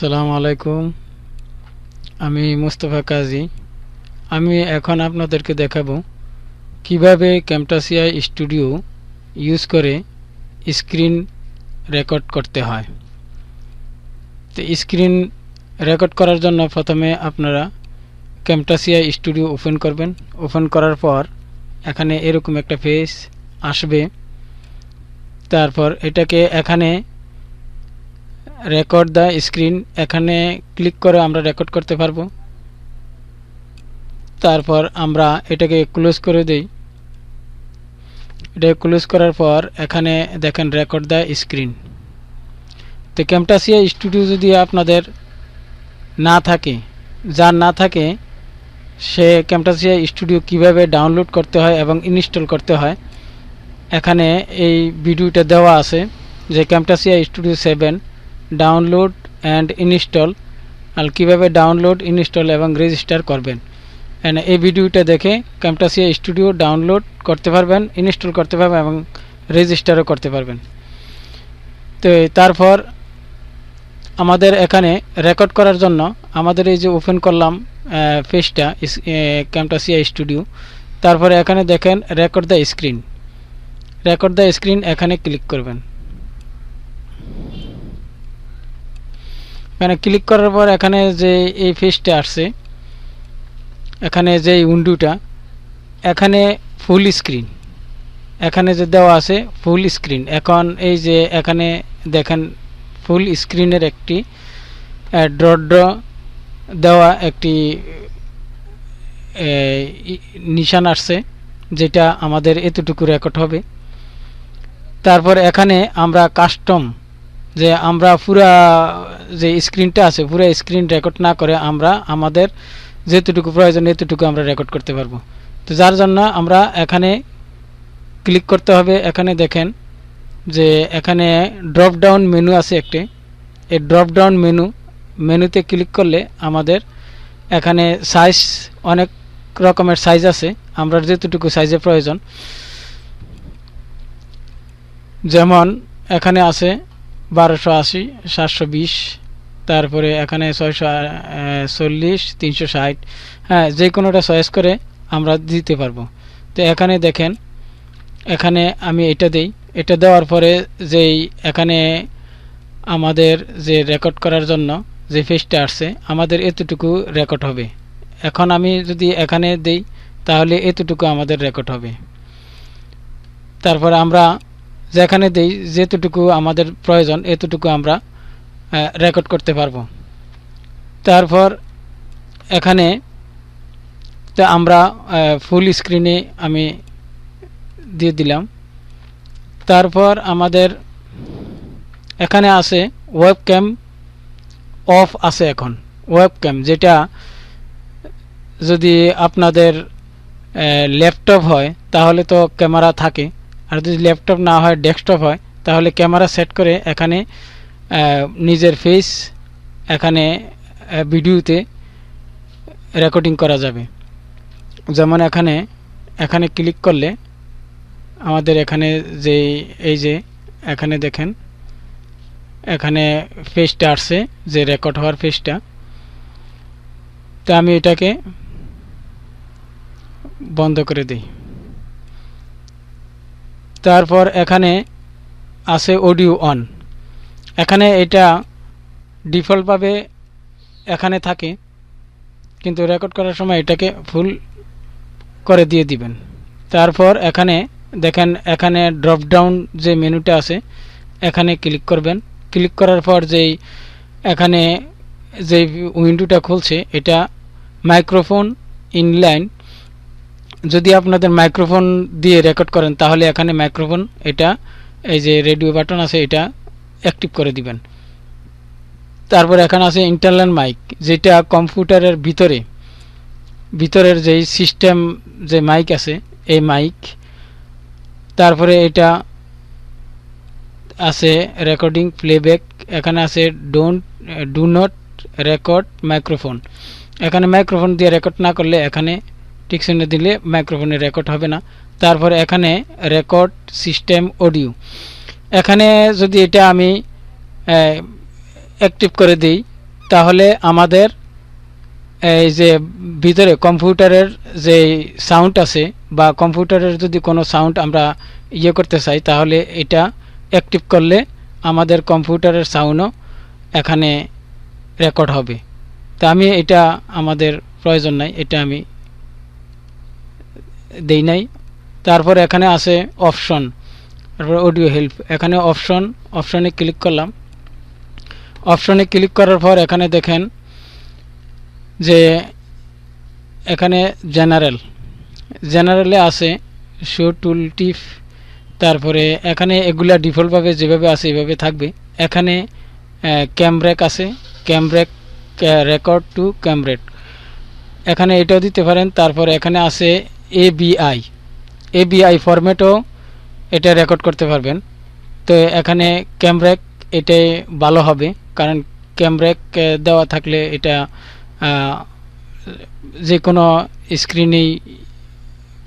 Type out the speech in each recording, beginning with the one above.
আসসালামু আলাইকুম। আমি মুস্তফা কাজী। আমি এখন আপনাদেরকে দেখাবো কীভাবে ক্যামটাসিয়া স্টুডিও ইউজ করে স্ক্রিন রেকর্ড করতে হয়। তো স্ক্রিন রেকর্ড করার জন্য প্রথমে আপনারা ক্যামটাসিয়া স্টুডিও ওপেন করবেন। ওপেন করার পর এখানে এরকম একটা ফেস আসবে। তারপর এটাকে এখানে রেকর্ড দ্য স্ক্রিন এখানে ক্লিক করে আমরা রেকর্ড করতে পারব। তারপর আমরা এটাকে ক্লোজ করে দেই। এটা ক্লোজ করার পর এখানে দেখেন রেকর্ড দ্য স্ক্রিন তো ক্যামটাসিয়া স্টুডিও যদি আপনাদের না থাকে, যার না থাকে, সে ক্যামটাসিয়া স্টুডিও কীভাবে ডাউনলোড করতে হয় এবং ইনস্টল করতে হয়, এখানে এই ভিডিওটা দেওয়া আছে যে Camtasia studio seven download and install আর কীভাবে ডাউনলোড ইনস্টল এবং রেজিস্টার করবেন। এই ভিডিওটা দেখে ক্যামটাসিয়া স্টুডিও ডাউনলোড করতে পারবেন ইনস্টল করতে পারবেন এবং রেজিস্টারও করতে পারবেন। তো তারপর আমাদের এখানে রেকর্ড করার জন্য আমাদের এই যে ওপেন করলাম পেজটা ক্যামটাসিয়া স্টুডিও তারপরে এখানে দেখেন record the screen record the screen এখানে ক্লিক করবেন। এখানে ক্লিক করার পর এখানে যে এই পেজটা আসছে, এখানে যে উইন্ডোটা এখানে ফুল স্ক্রিন এখানে যে দেওয়া আছে ফুল স্ক্রিন এখন এই যে এখানে দেখেন ফুল স্ক্রিনের একটি ড্র ড্র দেওয়া একটি নিশান আসছে, যেটা আমাদের এতটুকু রেকর্ড হবে। তারপর এখানে আমরা কাস্টম যে আমরা পুরা যে স্ক্রিনটা আছে, পুরো স্ক্রিন রেকর্ড না করে আমরা, আমাদের যেতটুকু প্রয়োজন এতটুকু আমরা রেকর্ড করতে পারব। তো যার জন্য আমরা এখানে ক্লিক করতে হবে। এখানে দেখেন যে এখানে ড্রপ ডাউন মেনু আছে একটি। এই ড্রপ ডাউন মেনু মেনুতে ক্লিক করলে আমাদের এখানে সাইজ অনেক রকমের সাইজ আছে। আমরা যেতটুকু সাইজের প্রয়োজন। যেমন এখানে আছে বারোশো আশি, সাতশো বিশ, তারপরে এখানে ছয়শো চল্লিশ, তিনশো ষাট। হ্যাঁ যে কোনোটা চয়েস করে আমরা দিতে পারব। তো এখানে দেখেন, এখানে আমি এটা দেই। এটা দেওয়ার পরে যেই এখানে আমাদের যে রেকর্ড করার জন্য যে ফেসটা আসছে, আমাদের এতটুকু রেকর্ড হবে। এখন আমি যদি এখানে দেই, তাহলে এতটুকু আমাদের রেকর্ড হবে। তারপর আমরা যেখানে দেই যেতটুকু আমাদের প্রয়োজন, এতটুকু আমরা রেকর্ড করতে পারব। তারপর এখানে তো আমরা ফুল স্ক্রিনে আমি দিয়ে দিলাম। তারপর আমাদের এখানে আছে ওয়েব ক্যাম অফ আছে এখন। ওয়েব ক্যাম যেটা যদি আপনাদের ল্যাপটপ হয়, তাহলে তো ক্যামেরা থাকে। আর যদি ল্যাপটপ না হয় ডেস্কটপ হয়, তাহলে ক্যামেরা সেট করে এখানে নিজের ফেস এখানে ভিডিওতে রেকর্ডিং করা যাবে। যেমন এখানে এখানে ক্লিক করলে আমাদের এখানে যে, এই যে, এখানে দেখেন, এখানে ফেসটা আসছে, যে রেকর্ড হওয়ার ফেসটা তো আমি এটাকে বন্ধ করে দিই। তারপর এখানে আছে অডিও অন এখানে এটা ডিফল্টভাবে এখানে থাকে, কিন্তু রেকর্ড করার সময় এটাকে ফুল করে দিয়ে দিবেন। তারপর এখানে দেখেন, এখানে ড্রপ ডাউন যে মেনুটা আছে, এখানে ক্লিক করবেন। ক্লিক করার পর যেই এখানে যে উইন্ডোটা খুলছে, এটা মাইক্রোফোন ইনলাইন যদি আপনাদের মাইক্রোফোন দিয়ে রেকর্ড করেন, তাহলে এখানে মাইক্রোফোন এটা, এই যে রেডিও বাটন আছে, এটা অ্যাক্টিভ করে দিবেন। তারপর এখানে আছে ইন্টারনাল মাইক যেটা কম্পিউটারের ভিতরে, ভিতরের যেই সিস্টেম যে মাইক আছে, এই মাইক তারপরে এটা আছে রেকর্ডিং প্লেব্যাক এখানে আছে don't do not record microphone এখানে মাইক্রোফোন দিয়ে রেকর্ড না করলে এখানে টিক চিহ্ন দিলে মাইক্রোফোনে রেকর্ড হবে না। তারপর এখানে রেকর্ড সিস্টেম অডিও। এখানে যদি এটা আমি অ্যাক্টিভ করে দিই, তাহলে আমাদের এই যে ভিতরে কম্পিউটারের যে সাউন্ড আছে বা কম্পিউটারের যদি কোনো সাউন্ড আমরা ইয়ে করতে চাই, তাহলে এটা অ্যাক্টিভ করলে আমাদের কম্পিউটারের সাউন্ডও এখানে রেকর্ড হবে। তা আমি এটা আমাদের প্রয়োজন নাই, এটা আমি দেই নাই। তারপর এখানে আছে অপশন তারপর অডিও হেল্প এখানে অপশন অপশনে ক্লিক করলাম। অপশনে ক্লিক করার পর এখানে দেখেন যে এখানে জেনারেল জেনারেলে আছে শো টুল টিপ তারপরে এখানে এগুলা ডিফল্টভাবে যেভাবে আছে এভাবে থাকবে। এখানে ক্যামব্রেক আছে। ক্যামব্রেক রেকর্ড টু ক্যামব্রেক এখানে এটাও দিতে পারেন। তারপর এখানে আছে এবিআই এবিআই ফরম্যাটও এটা রেকর্ড করতে পারবেন। তো এখানে ক্যামব্রেক এটাই ভালো হবে, কারণ ক্যামব্রেক দেওয়া থাকলে এটা যে কোনো স্ক্রিনেই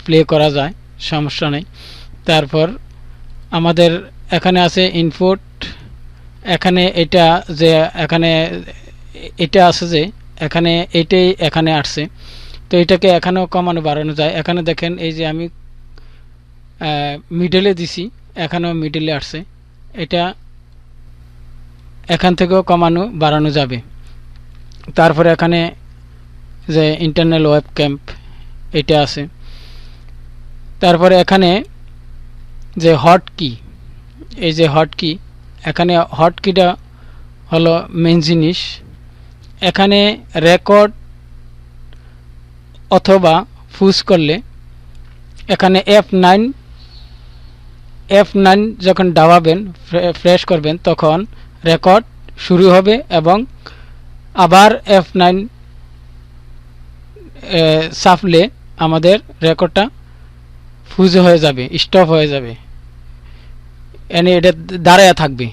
প্লে করা যায়, সমস্যা নেই। তারপর আমাদের এখানে আছে ইনপুট এখানে এটা যে, এখানে এটা আছে যে, এখানে এটাই এখানে আসছে। তো এটাকে এখানেও কমানো বাড়ানো যায়। এখানে দেখেন এই যে আমি মিডলে দিছি, এখানেও মিডলে আসছে। এটা এখান থেকেও কমানো বাড়ানো যাবে। তারপরে এখানে যে ইন্টারনাল ওয়েব ক্যাম্প এটা আছে। তারপরে এখানে যে হট কি এই যে হট কি এখানে হট কিটা হলো মেন জিনিস। এখানে রেকর্ড অথবা ফুস করলে এখানে এফ নাইন এফ নাইন যখন দাবাবেন ফ্রেশ করবেন, তখন রেকর্ড শুরু হবে এবং আবার এফ নাইন সাফলে আমাদের রেকর্ডটা ফুজ হয়ে যাবে স্টপ হয়ে যাবে। এনে এটা দাঁড়ায় থাকবে।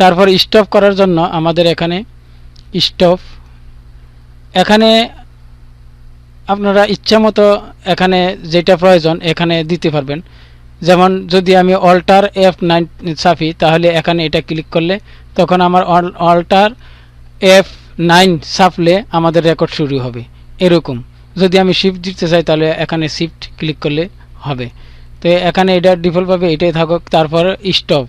তারপর স্টপ করার জন্য আমাদের এখানে স্টপ এখানে আপনারা ইচ্ছা মতো এখানে যেটা প্রয়োজন, এখানে দিতে পারবেন। যেমন যদি আমি অল্টার এফ নাইন সাফি তাহলে এখানে এটা ক্লিক করলে তখন আমার অল্টার এফ নাইন সাফলে আমাদের রেকর্ড শুরু হবে। এরকম। যদি আমি শিফট দিতে চাই, তাহলে এখানে শিফট ক্লিক করলে হবে। তো এখানে এটা ডিফল্টভাবে এটাই থাকুক। তারপর স্টপ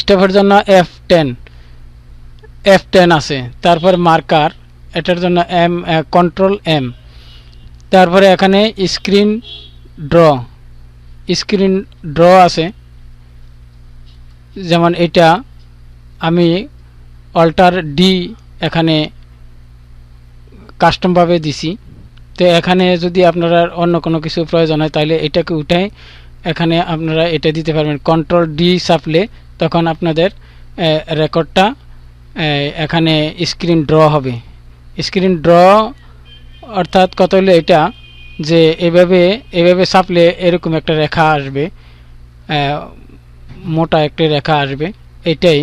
স্টপের জন্য এফ টেন এফ টেন আছে। তারপর মার্কার এটার জন্য এম কন্ট্রোল এম তারপরে এখানে স্ক্রিন ড্র স্ক্রিন ড্র আছে। যেমন এটা, আমি অল্টার ডি এখানে কাস্টমভাবে দিছি। তো এখানে যদি আপনারা অন্য কোনো কিছু প্রয়োজন হয়, তাহলে এটাকে উঠাই, এখানে আপনারা এটা দিতে পারবেন। কন্ট্রোল ডি চাপলে তখন আপনাদের রেকর্ডটা এখানে স্ক্রিন ড্র হবে। স্ক্রিন ড্র অর্থাৎ কত হলো এটা? যে এভাবে এভাবে চাপলে এরকম একটা রেখা আসবে মোটা একটা রেখা আসবে, এটাই।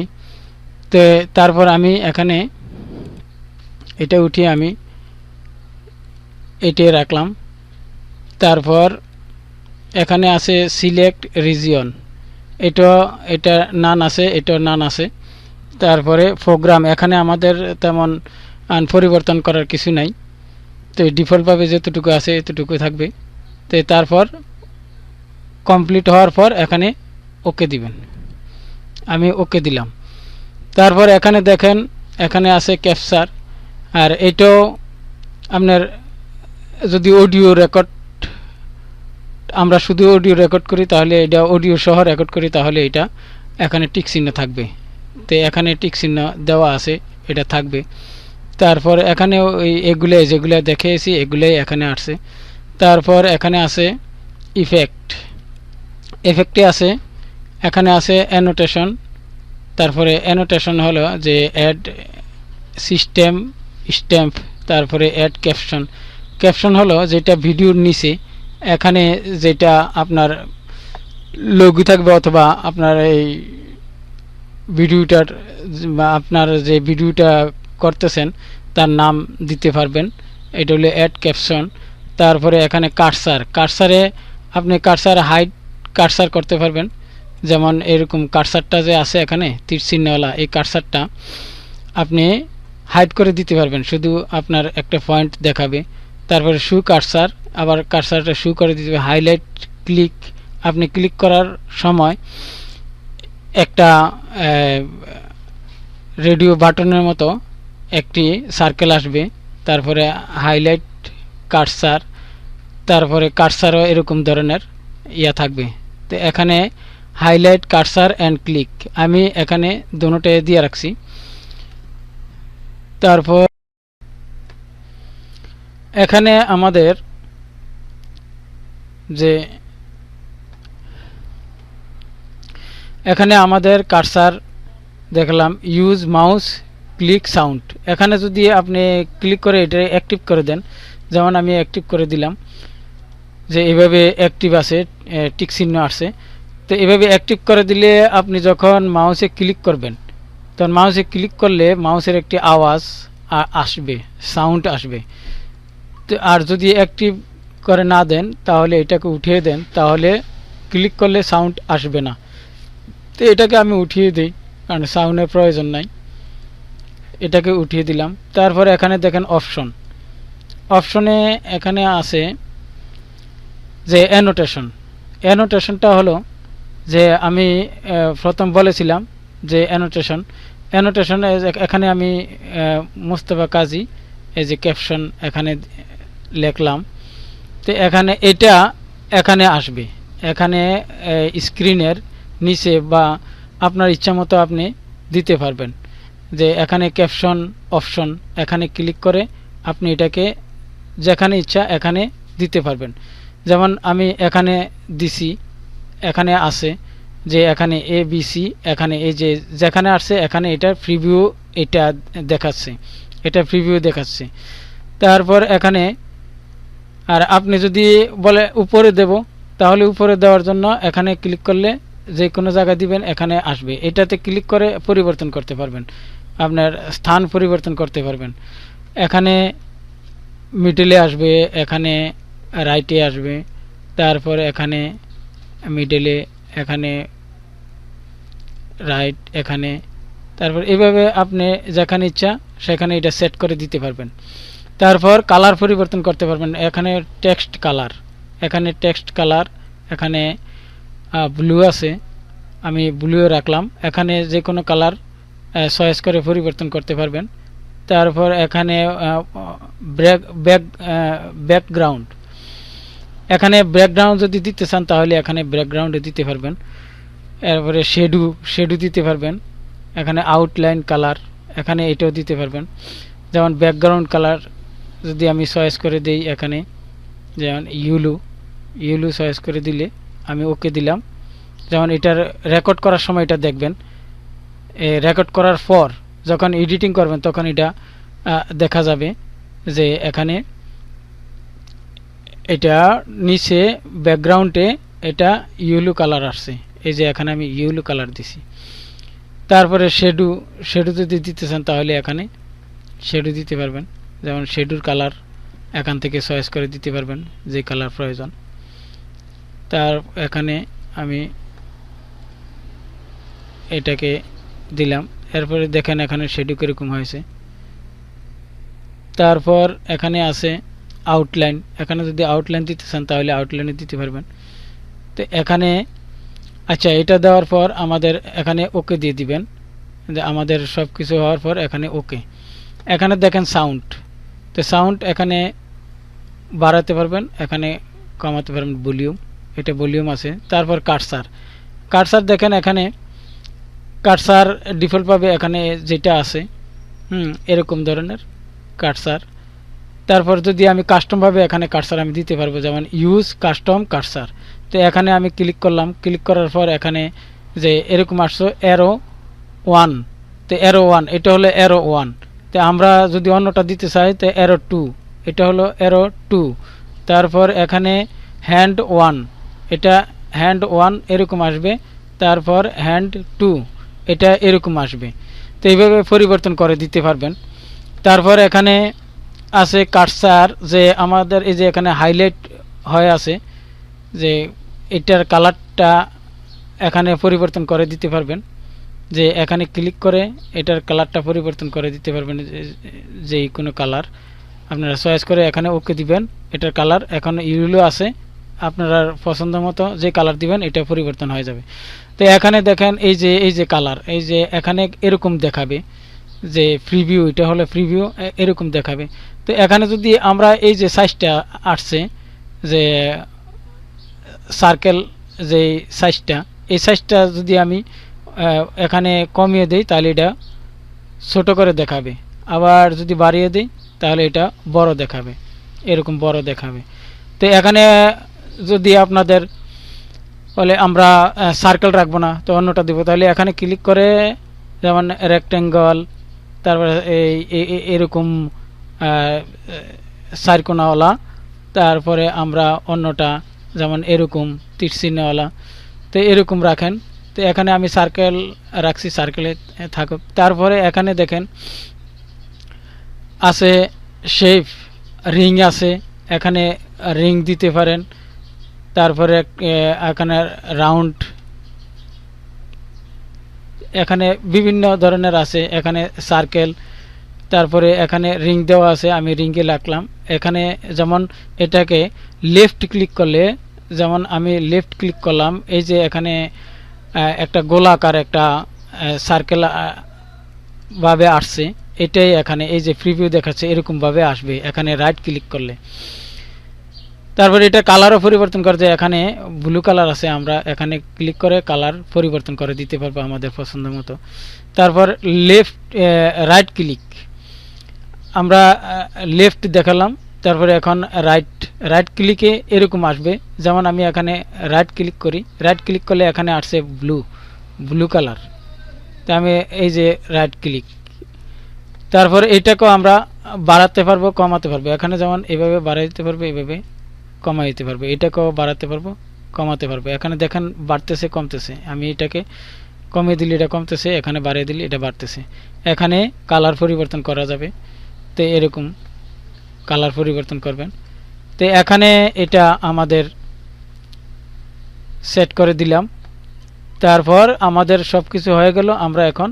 তো তারপর আমি এখানে এটা উঠিয়ে আমি এটাই রাখলাম। তারপর এখানে আছে সিলেক্ট রিজিয়ন এটা এটা নান আছে, এটা নান আছে। তারপরে প্রোগ্রাম এখানে আমাদের তেমন পরিবর্তন করার কিছু নাই। তো ডিফল্টভাবে যতটুকু আছে এতটুকু থাকবে। তো তারপর কমপ্লিট হওয়ার পর এখানে ওকে দিবেন। আমি ওকে দিলাম। তারপর এখানে দেখেন, এখানে আছে ক্যাপচার আর এটাও আপনার যদি অডিও রেকর্ড আমরা শুধু অডিও রেকর্ড করি, তাহলে এটা অডিও সহ রেকর্ড করি, তাহলে এটা এখানে টিক চিহ্ন থাকবে। তো এখানে টিক চিহ্ন দেওয়া আছে, এটা থাকবে। তারপর এখানে ওই এগুলো যেগুলো দেখেছি এগুলোই এখানে আসছে। তারপর এখানে আছে ইফেক্ট এফেক্টে আছে, এখানে আছে অ্যানোটেশন তারপরে অ্যানোটেশন হলো যে অ্যাড সিস্টেম স্ট্যাম্প তারপরে অ্যাড ক্যাপশন ক্যাপশন হলো যেটা ভিডিওর নিচে, এখানে যেটা আপনার লঘু থাকবে অথবা আপনার এই ভিডিওটার আপনার যে ভিডিওটা করতেছেন, তার নাম দিতে পারবেন। এটা হলো অ্যাড ক্যাপশন তারপরে এখানে কারসার কারসারে আপনি কারসার হাইট কারসার করতে পারবেন। যেমন এরকম কারসারটা যে আছে এখানে তীর চিহ্নওয়ালা এই কারসারটা আপনি হাইড করে দিতে পারবেন। শুধু আপনার একটা পয়েন্ট দেখাবে। তারপরে শু কারসার আবার কারসারটা শু করে দিতে হবে। হাইলাইট ক্লিক আপনি ক্লিক করার সময় একটা রেডিও বাটনের মতো একটি সার্কেল আসবে, তারপরে হাইলাইট কারসার তারপরে কারসারও এরকম ধরনের ইয়া থাকবে। তো এখানে হাইলাইট কারসার অ্যান্ড ক্লিক আমি এখানে দুটোটাই দিয়ে রাখছি। তারপর এখানে আমাদের যে এখানে আমাদের কারসার দেখলাম ইউজ মাউস ক্লিক সাউন্ড এখানে যদি আপনি ক্লিক করে এটা অ্যাক্টিভ করে দেন, যেমন আমি অ্যাক্টিভ করে দিলাম, যে এভাবে অ্যাক্টিভ আছে টিক চিহ্ন আসছে। তো এভাবে অ্যাক্টিভ করে দিলে আপনি যখন মাউসে ক্লিক করবেন, তখন মাউসে ক্লিক করলে মাউসের একটি আওয়াজ আসবে সাউন্ড আসবে। তো আর যদি অ্যাক্টিভ করে না দেন, তাহলে এটাকে উঠিয়ে দেন, তাহলে ক্লিক করলে সাউন্ড আসবে না। তো এটাকে আমি উঠিয়ে দিই, কারণ সাউন্ডের প্রয়োজন নাই। এটাকে উঠিয়ে দিলাম। তারপরে এখানে দেখেন অপশন অপশনে এখানে আছে যে অ্যানোটেশন অ্যানোটেশনটা হলো যে আমি প্রথম বলেছিলাম যে অ্যানোটেশন অ্যানোটেশন এখানে আমি মুস্তফা কাজী এই যে ক্যাপশন এখানে লিখলাম। তো এখানে এটা এখানে আসবে। এখানে স্ক্রিনের নিচে বা আপনার ইচ্ছা মতো আপনি দিতে পারবেন। যে এখানে ক্যাপশন অপশন এখানে ক্লিক করে আপনি এটাকে যেখানে ইচ্ছা এখানে দিতে পারবেন। যেমন আমি এখানে দিছি, এখানে আছে যে এখানে এ বি সি এখানে এই যে যেখানে আসছে এখানে এটা প্রিভিউ এটা দেখাচ্ছে, এটা প্রিভিউ দেখাচ্ছে। তারপর এখানে আর আপনি যদি বলে উপরে দেব, তাহলে উপরে দেওয়ার জন্য এখানে ক্লিক করলে যে কোনো জায়গায় দিবেন, এখানে আসবে। এটাতে ক্লিক করে পরিবর্তন করতে পারবেন। আপনার স্থান পরিবর্তন করতে পারবেন। এখানে মিডলে আসবে, এখানে রাইটে আসবে, তারপর এখানে মিডলে এখানে রাইট এখানে, তারপর এভাবে আপনি যেখানে ইচ্ছা সেখানে এটা সেট করে দিতে পারবেন। তারপর কালার পরিবর্তন করতে পারবেন। এখানে টেক্সট কালার এখানে টেক্সট কালার এখানে ব্লু আছে, আমি ব্লুও রাখলাম। এখানে যে কোনো কালার চয়েস করে পরিবর্তন করতে পারবেন। তারপর এখানে ব্যাক ব্যাক ব্যাকগ্রাউন্ড এখানে ব্যাকগ্রাউন্ড যদি দিতে চান, তাহলে এখানে ব্যাকগ্রাউন্ডে দিতে পারবেন। এরপরে শেডু শেডু দিতে পারবেন। এখানে আউটলাইন কালার এখানে এটাও দিতে পারবেন। যেমন ব্যাকগ্রাউন্ড কালার যদি আমি চয়েস করে দিই এখানে, যেমন ইউলু ইউলু চয়েস করে দিলে আমি ওকে দিলাম। যেমন এটার রেকর্ড করার সময় এটা দেখবেন। রেকর্ড করার পর যখন এডিটিং করবেন, তখন এটা দেখা যাবে যে এখানে এটা নিচে ব্যাকগ্রাউন্ডে এটা ইউলু কালার আসছে। এই যে এখানে আমি ইউলু কালার দিছি। তারপরে শেডু শেডু যদি দিতে চান, তাহলে এখানে শেডু দিতে পারবেন। যেমন শেডুর কালার এখান থেকে চয়েস করে দিতে পারবেন, যে কালার প্রয়োজন। তার, এখানে আমি এটাকে দিলাম। এরপরে দেখেন এখানে শেডু কীরকম হয়েছে। তারপর এখানে আছে আউটলাইন এখানে যদি আউটলাইন দিতে চান তাহলে আউটলাইনে দিতে পারবেন। তো এখানে আচ্ছা এটা দেওয়ার পর আমাদের এখানে ওকে দিয়ে দিবেন। আমাদের সব কিছু হওয়ার পর এখানে ওকে এখানে দেখেন সাউন্ড তো সাউন্ড এখানে বাড়াতে পারবেন, এখানে কমাতে পারবেন ভলিউম এটা ভলিউম আছে। তারপর কাটসার কাটসার দেখেন এখানে কাটসার ডিফল্টভাবে এখানে যেটা আছে, হুম, এরকম ধরনের কাটসার তারপর যদি আমি কাস্টমভাবে এখানে কাটসার আমি দিতে পারব, যেমন ইউজ কাস্টম কাটসার তো এখানে আমি ক্লিক করলাম ক্লিক করার পর এখানে যে এরকম আসছো অ্যারো ওয়ান তো অ্যারো ওয়ান এটা হলো অ্যারো ওয়ান তো আমরা যদি অন্যটা দিতে চাই, তো অ্যারো টু এটা হলো অ্যারো টু তারপর এখানে হ্যান্ড ওয়ান এটা হ্যান্ড ওয়ান এরকম আসবে। তারপর হ্যান্ড টু এটা এরকম আসবে। তো এইভাবে পরিবর্তন করে দিতে পারবেন। তারপর এখানে আছে কাটসার যে আমাদের এই যে এখানে হাইলাইট হয়ে আছে, যে এটার কালারটা এখানে পরিবর্তন করে দিতে পারবেন। যে এখানে ক্লিক করে এটার কালারটা পরিবর্তন করে দিতে পারবেন, যে- কোনো কালার আপনারা চয়েস করে এখানে ওকে দিবেন, এটার কালার এখন ইউলো আছে। আপনারা পছন্দ মতো যে কালার দিবেন, এটা পরিবর্তন হয়ে যাবে। তো এখানে দেখেন এই যে এই যে কালার এই যে এখানে এরকম দেখাবে যে প্রিভিউ এটা হলো প্রিভিউ এরকম দেখাবে। তো এখানে যদি আমরা এই যে সাইজটা আসছে, যে সার্কেল যে সাইজটা এই সাইজটা যদি আমি এখানে কমিয়ে দিই, তাহলে এটা ছোট করে দেখাবে। আবার যদি বাড়িয়ে দিই, তাহলে এটা বড় দেখাবে। এরকম বড় দেখাবে। তো এখানে যদি আপনাদের বলে আমরা সার্কেল রাখব না, তো অন্যটা দিব। তাহলে এখানে ক্লিক করে যেমন রেক্টেঙ্গল তারপরে এই এরকম সার্কোনাওয়ালা তারপরে আমরা অন্যটা যেমন এরকম তীরচিহ্নওয়ালা, তো এরকম রাখেন। তো এখানে আমি সার্কেল রাখছি সার্কেলে থাকুক। তারপরে এখানে দেখেন, আছে শেপ রিং আছে, এখানে রিং দিতে পারেন। তারপরে এখানে রাউন্ড এখানে বিভিন্ন ধরনের আছে। এখানে সার্কেল তারপরে এখানে রিং দেওয়া আছে, আমি রিংয়ে রাখলাম। এখানে যেমন এটাকে লেফট ক্লিক করলে, যেমন আমি লেফট ক্লিক করলাম, এই যে এখানে একটা গোলাকার একটা সার্কেল ভাবে আসছে, এটাই এখানে, এই যে প্রিভিউ দেখাচ্ছে, এরকমভাবে আসবে। এখানে রাইট ক্লিক করলে। তারপরে এটা কালারও পরিবর্তন করতে এখানে ব্লু কালার আছে, আমরা এখানে ক্লিক করে কালার পরিবর্তন করে দিতে পারব আমাদের পছন্দ মতো। তারপর লেফট রাইট ক্লিক আমরা লেফট দেখালাম, তারপরে এখন রাইট রাইট ক্লিকে এরকম আসবে। যেমন আমি এখানে রাইট ক্লিক করি রাইট ক্লিক করলে এখানে আসছে ব্লু ব্লু কালার তা আমি এই যে রাইট ক্লিক তারপর এটাকেও আমরা বাড়াতে পারব, কমাতে পারব। এখানে যেমন এভাবে বাড়াই দিতে পারব, এভাবে কমাই দিতে পারব, এটাকেও বাড়াতে পারব, কমাতে পারব। এখানে দেখেন বাড়তেছে, কমতেছে। আমি এটাকে কমিয়ে দিলে এটা কমতেছে, এখানে বাড়িয়ে দিলে এটা বাড়তেছে। এখানে কালার পরিবর্তন করা যাবে। তো এরকম কালার পরিবর্তন করবেন। তো এখানে এটা আমাদের সেট করে দিলাম। তারপর আমাদের সব কিছু হয়ে গেল, আমরা এখন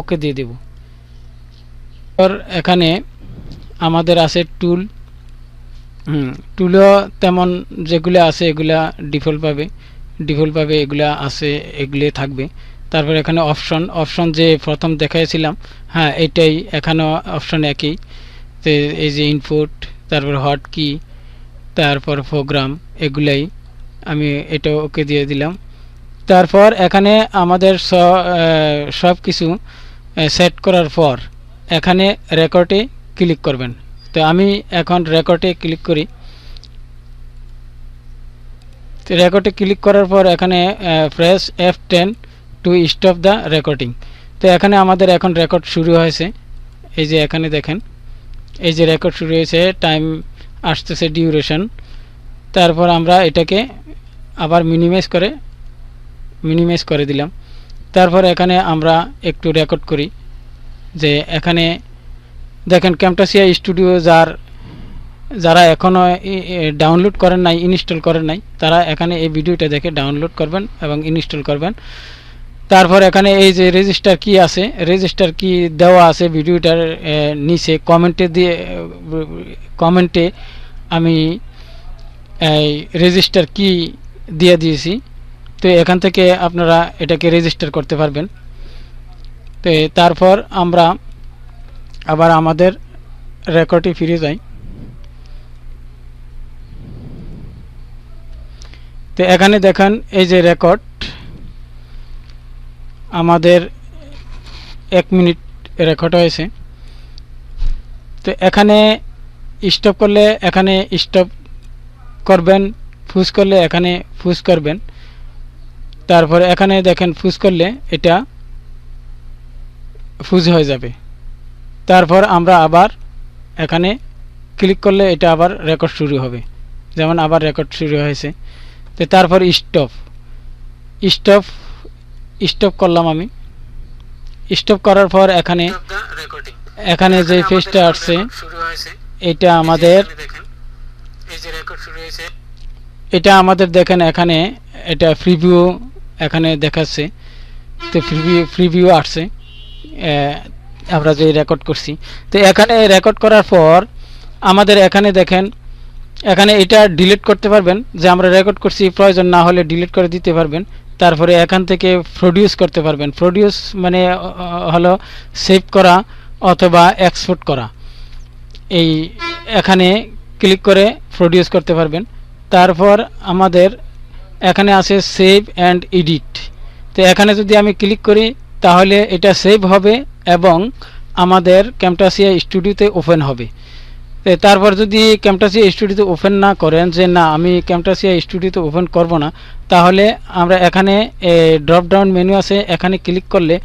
ওকে দিয়ে দিব। এখানে আমাদের আছে টুল। হুম টুলও তেমন যেগুলো আছে এগুলা ডিফল্ট পাবে। ডিফল্ট পাবে, এগুলা আছে, এগুলি থাকবে। তারপর এখানে অপশন অপশন যে প্রথম দেখাইছিলাম হ্যাঁ এটাই এখানেও অপশন একই। তো এই যে ইনপুট তারপর হট কি তারপর প্রোগ্রাম এগুলাই আমি এটা ওকে দিয়ে দিলাম। তারপর এখানে আমাদের সব কিছু সেট করার পর এখানে রেকর্ডে ক্লিক করবেন। তো আমি এখন রেকর্ডে ক্লিক করি। তো রেকর্ডে ক্লিক করার পর এখানে press F ten to stop the recording তো এখানে আমাদের এখন রেকর্ড শুরু হয়েছে। এই যে এখানে দেখেন, এই যে রেকর্ড শুরু হয়েছে টাইম আসতেছে ডিউরেশন তারপর আমরা এটাকে আবার মিনিমাইজ করে মিনিমাইজ করে দিলাম। তারপর এখানে আমরা একটু রেকর্ড করি যে এখানে দেখেন ক্যামটাসিয়া স্টুডিও যার, যারা এখনও ডাউনলোড করেন নাই ইনস্টল করেন নাই, তারা এখানে এই ভিডিওটা দেখে ডাউনলোড করবেন এবং ইনস্টল করবেন। তারপর এখানে এই যে রেজিস্টার কি আছে রেজিস্টার কি দেওয়া আছে ভিডিওটার নিচে কমেন্টে দিয়ে কমেন্টে আমি এই রেজিস্টার কি দিয়ে দিয়েছি। তো এখান থেকে আপনারা এটাকে রেজিস্টার করতে পারবেন। তো তারপর আমরা আবার আমাদের রেকর্ডে ফিরে যাই তো এখানে দেখেন এই যে রেকর্ড, আমাদের এক মিনিট রেকর্ড হয়েছে। তো এখানে স্টপ করলে এখানে স্টপ করবেন ফুস করলে এখানে ফুস করবেন। তারপরে এখানে দেখেন ফুস করলে এটা ফুজ হয়ে যাবে। তারপর আমরা আবার এখানে ক্লিক করলে এটা আবার রেকর্ড শুরু হবে। যেমন আবার রেকর্ড শুরু হয়েছে। তো তারপর স্টপ স্টপ স্টপ করলাম আমি। স্টপ করার পর এখানে এখানে যে পেজটা আসছে, এটা আমাদের এটা আমাদের দেখেন এখানে এটা প্রিভিউ এখানে দেখাচ্ছে। তো ফ্রিভিউ ফ্রিভিউ আসছে। আমরা যে রেকর্ড করছি। তো এখানে রেকর্ড করার পর আমাদের এখানে দেখেন, এখানে এটা ডিলিট করতে পারবেন, যে আমরা রেকর্ড করছি, প্রয়োজন না হলে ডিলিট করে দিতে পারবেন। তারপরে এখান থেকে প্রডিউস করতে পারবেন। প্রডিউস মানে হলো সেভ করা অথবা এক্সপোর্ট করা। এই এখানে ক্লিক করে প্রডিউস করতে পারবেন। তারপর আমাদের এখানে আছে সেভ অ্যান্ড এডিট তো এখানে যদি আমি ক্লিক করি, তাহলে এটা সেভ হবে। এবং আমাদের ক্যামটাসিয়া স্টুডিওতে ওপেন হবে। তারপর যদি ক্যামটাসিয়া স্টুডিওতে ওপেন না করেন যে না, আমি ক্যামটাসিয়া স্টুডিওতে ওপেন করব না, তাহলে আমরা এখানে ড্রপ ডাউন মেনু আছে, এখানে ক্লিক করলে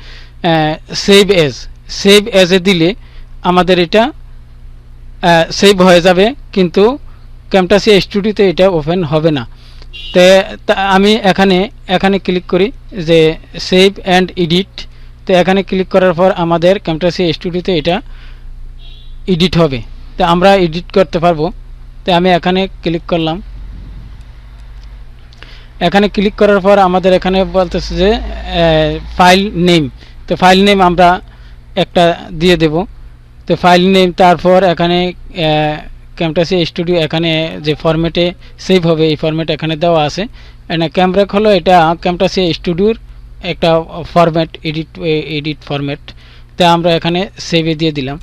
সেভ এজ সেভ এজে দিলে আমাদের এটা সেভ হয়ে যাবে, কিন্তু ক্যামটাসিয়া স্টুডিওতে এটা ওপেন হবে না। তো, তা- আমি এখানে এখানে ক্লিক করি যে সেভ অ্যান্ড এডিট তো এখানে ক্লিক করার পর আমাদের ক্যামটাসিয়া স্টুডিওতে এটা এডিট হবে। তো আমরা এডিট করতে পারব। তো আমি এখানে ক্লিক করলাম। এখানে ক্লিক করার পর আমাদের এখানে বলতেছে যে ফাইল নেম তো ফাইল নেম আমরা একটা দিয়ে দেব। তো ফাইল নেম তারপর এখানে ক্যামটাসি স্টুডিও এখানে যে ফরম্যাটে সেভ হবে, এই ফরম্যাট এখানে দেওয়া আছে। এখানে ক্যামব্রেক হলো এটা ক্যামটাসি স্টুডিওর একটা ফরম্যাট এডিট এডিট ফরম্যাট তা আমরা এখানে সেভে দিয়ে দিলাম।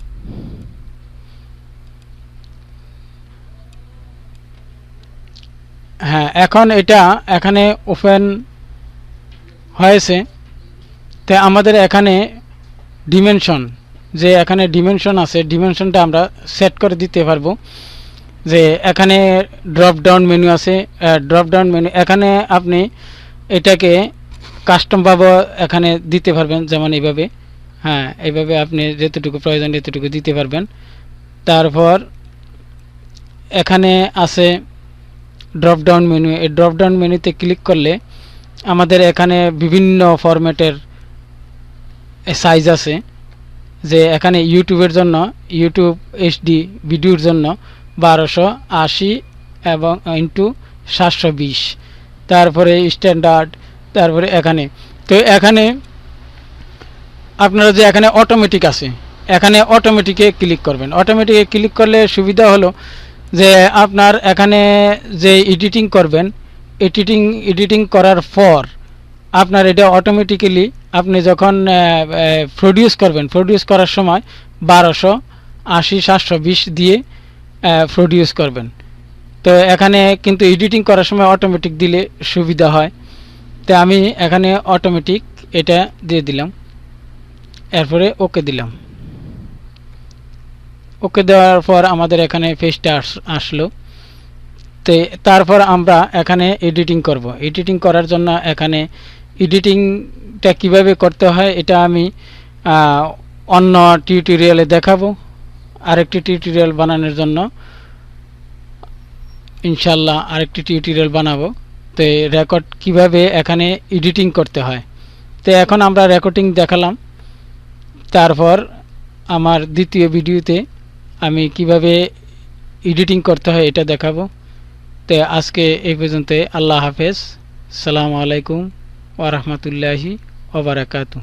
হ্যাঁ এখন এটা এখানে ওপেন হয়েছে। তো আমাদের এখানে ডিমেনশন যে এখানে ডিমেনশন আছে ডিমেনশনটা আমরা সেট করে দিতে পারব। যে এখানে ড্রপ ডাউন মেনু আছে ড্রপ ডাউন মেনু এখানে আপনি এটাকে কাস্টমভাবে এখানে দিতে পারবেন, যেমন এইভাবে। হ্যাঁ এইভাবে আপনি যতটুকু প্রয়োজন এতটুকু দিতে পারবেন। তারপর এখানে আছে ড্রপ ডাউন মেনু এই ড্রপ ডাউন মেনুতে ক্লিক করলে আমাদের এখানে বিভিন্ন ফরম্যাটের সাইজ আছে। যে এখানে ইউটিউবের জন্য ইউটিউব এইচডি ভিডিওর জন্য বারোশো আশি এবং ইন্টু সাতশো বিশ। তারপরে স্ট্যান্ডার্ড তারপরে এখানে। তো এখানে আপনারা যে এখানে অটোমেটিক আছে, এখানে অটোমেটিকে ক্লিক করবেন। অটোমেটিকে ক্লিক করলে সুবিধা হলো যে আপনার এখানে যে এডিটিং করবেন এডিটিং এডিটিং করার পর আপনার এটা অটোমেটিক্যালি আপনি যখন প্রডিউস করবেন প্রডিউস করার সময় বারোশো আশি সাতশো বিশ দিয়ে প্রডিউস করবেন। তো এখানে কিন্তু এডিটিং করার সময় অটোমেটিক দিলে সুবিধা হয়। তো আমি এখানে অটোমেটিক এটা দিয়ে দিলাম। এরপরে ওকে দিলাম। ওকে দেওয়ার পর আমাদের এখানে পেজটা আসলো। তো তারপর আমরা এখানে এডিটিং করব। এডিটিং করার জন্য এখানে এডিটিংটা কীভাবে করতে হয় এটা আমি অন্য টিউটোরিয়ালে দেখাবো। আরেকটি টিউটোরিয়াল বানানোর জন্য ইনশাল্লাহ আরেকটি টিউটোরিয়াল বানাবো। তো রেকর্ড কীভাবে এখানে এডিটিং করতে হয়। তো এখন আমরা রেকর্ডিং দেখালাম। তারপর আমার দ্বিতীয় ভিডিওতে আমি কীভাবে এডিটিং করতে হয় এটা দেখাবো। তো আজকে এই পর্যন্ত আল্লাহ হাফেজ। সালামু আলাইকুম ওরহমতুল্লাহি ওবরাকাতু